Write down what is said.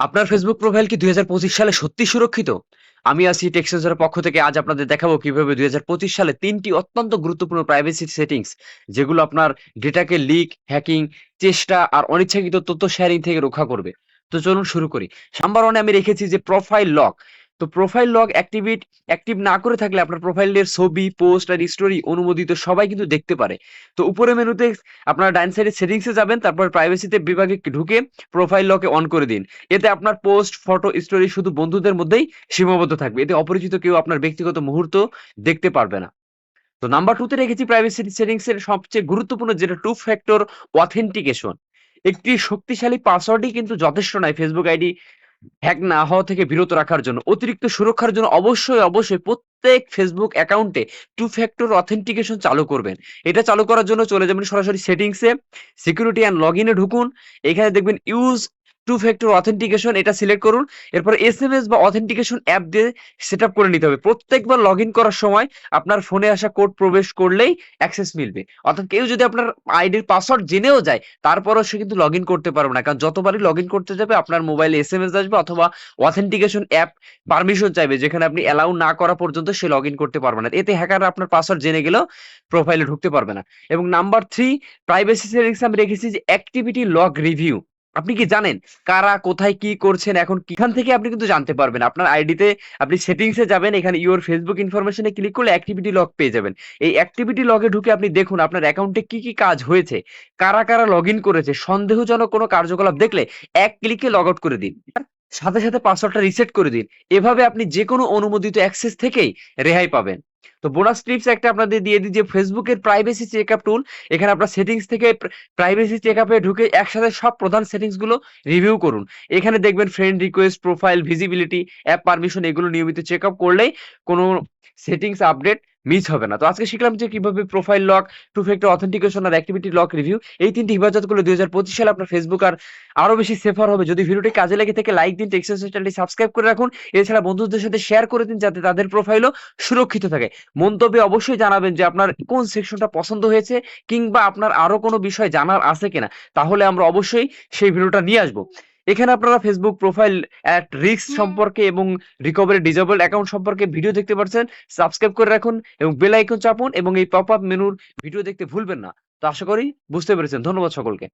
আপনার Facebook profile কি দুই হাজার পঁচিশ সালে সত্যি সুরক্ষিত? আমি আছি টেক্সেন্সের পক্ষ থেকে আজ আপনাদের দেখাবো কীভাবে দুই হাজার পঁচিশ সালে তিনটি অত্যন্ত গুরুত্বপূর্ণ প্রাইভেসি সেটিংস যেগুলো আপনার ডেটাকে লিক হ্যাকিং চেষ্টা আর অনিচ্ছাকৃত তথ্য শেয়ারিং থেকে রক্ষা করবে। তো চলুন শুরু করি। নাম্বার ওয়ানে আমি রেখেছি যে প্রোফাইল লক তো প্রোফাইল লক অ্যাক্টিভেট অ্যাক্টিভ না করে থাকলে আপনার প্রোফাইলের ছবি পোস্ট আর স্টোরি অনুমোদিত সবাই কিন্তু দেখতে পারে। তো উপরে মেনুতে আপনার ডাইন সাইডে সেটিংসে যাবেন, তারপর প্রাইভেসিতে বিভাগে ঢুকে প্রোফাইল লকে অন করে দিন। এতে আপনার পোস্ট ফটো স্টোরি শুধু বন্ধুদের মধ্যেই সীমাবদ্ধ থাকবে। এতে অপরিচিত কেউ আপনার ব্যক্তিগত মুহূর্ত দেখতে পারবে না। তো নাম্বার টুতে রেখেছি প্রাইভেসি সেটিংস এর সবচেয়ে গুরুত্বপূর্ণ যেটা টু ফ্যাক্টর অথেন্টিকেশন একটি শক্তিশালী পাসওয়ার্ডই কিন্তু যথেষ্ট নয়। ফেসবুক আইডি হ্যাক না হওয়া থেকে বিরত রাখার জন্য, অতিরিক্ত সুরক্ষার জন্য অবশ্যই অবশ্যই প্রত্যেক ফেসবুক অ্যাকাউন্টে টু ফ্যাক্টর অথেন্টিকেশন চালু করবেন। এটা চালু করার জন্য চলে যাবেন সরাসরি সেটিংসে সিকিউরিটি অ্যান্ড লগ ঢুকুন। এখানে দেখবেন ইউজ টু ফ্যাক্টর অথেন্টিকেশন এটা সিলেক্ট করুন। এরপর এস এম এস বা অথেন্টিকেশন অ্যাপ দিয়ে সেট আপ করে নিতে হবে। প্রত্যেকবার লগ ইন করার সময় আপনার ফোনে আসা কোড প্রবেশ করলেই অ্যাক্সেস মিলবে। অর্থাৎ কেউ যদি আপনার আইডির পাসওয়ার্ড জেনেও যায়, তারপরও সে কিন্তু লগ ইন করতে পারবে না। কারণ যতবারই লগ ইন করতে যাবে, আপনার মোবাইলে এস এম এস আসবে অথবা অথেন্টিকেশন অ্যাপ পারমিশন চাইবে, যেখানে আপনি অ্যালাউ না করা পর্যন্ত সে লগ ইন করতে পারবে না। এতে হ্যাকার আপনার পাসওয়ার্ড জেনে গেলেও প্রোফাইলে ঢুকতে পারবে না। এবং নাম্বার থ্রি প্রাইভেসি সেটিংস আমি রেখেছি যে অ্যাক্টিভিটি লগ রিভিউ আপনি কি জানেন কারা কোথায় কি করছেন, এখন কিখান থেকে আপনি কিন্তু জানতে পারবেন। আপনার আইডিতে আপনি সেটিংসে যাবেন, এখানে ইউর ফেসবুক ইনফরমেশনে ক্লিক করলে অ্যাক্টিভিটি লগ পেয়ে যাবেন। এই অ্যাক্টিভিটি লগে ঢুকে আপনি দেখুন আপনার অ্যাকাউন্টে কি কি কাজ হয়েছে, কারা কারা লগ ইন করেছে, সন্দেহজনক কোনো কার্যকলাপ দেখলে এক ক্লিকে লগ আউট করে দিন। সাথে সাথে পাসওয়ার্ডটা রিসেট করে দিন। এভাবে আপনি যে কোনো অনুমোদিত অ্যাক্সেস থেকেই রেহাই পাবেন। তো বোনাস টিপস একটা আপনাদের দিয়ে দিই যে ফেসবুকের প্রাইভেসি চেকআপ টুল এখানে আপনার সেটিংস থেকে প্রাইভেসি চেক চেকআপে ঢুকে একসাথে সব প্রধান সেটিংসগুলো রিভিউ করুন। এখানে দেখবেন friend request profile visibility app permission এগুলো নিয়মিত চেকআপ করলেই কোনো সেটিংস আপডেট মিস হবে না। তো আজকে শিখলাম যে কীভাবে profile lock two factor authentication আর অ্যাক্টিভিটি লক রিভিউ এই তিনটি হেফাজত করলে দুই হাজার পঁচিশ সালে আপনার ফেসবুক আর আরও বেশি সেফার হবে। যদি ভিডিওটি কাজে লেগে থেকে লাইক দিন টেক্সট চ্যানেলটি সাবস্ক্রাইব করে রাখুন। এছাড়া বন্ধুদের সাথে শেয়ার করে দিন যাতে তাদের প্রোফাইলও সুরক্ষিত থাকে। মন্তব্যে অবশ্যই জানাবেন যে আপনার কোন সেকশনটা পছন্দ হয়েছে কিংবা আপনার আরও কোনো বিষয় জানার আছে কিনা। তাহলে আমরা অবশ্যই সেই ভিডিওটা নিয়ে আসব। এখানে আপনারা ফেসবুক প্রোফাইল অ্যাট রিস্ক সম্পর্কে এবং রিকভারি ডিজেবল অ্যাকাউন্ট সম্পর্কে ভিডিও দেখতে পাচ্ছেন সাবস্ক্রাইব করে রাখুন এবং বেল আইকন চাপুন এবং এই পপ আপ মেনুর ভিডিও দেখতে ভুলবেন না। তো আশা করি বুঝতে পেরেছেন। ধন্যবাদ সকলকে।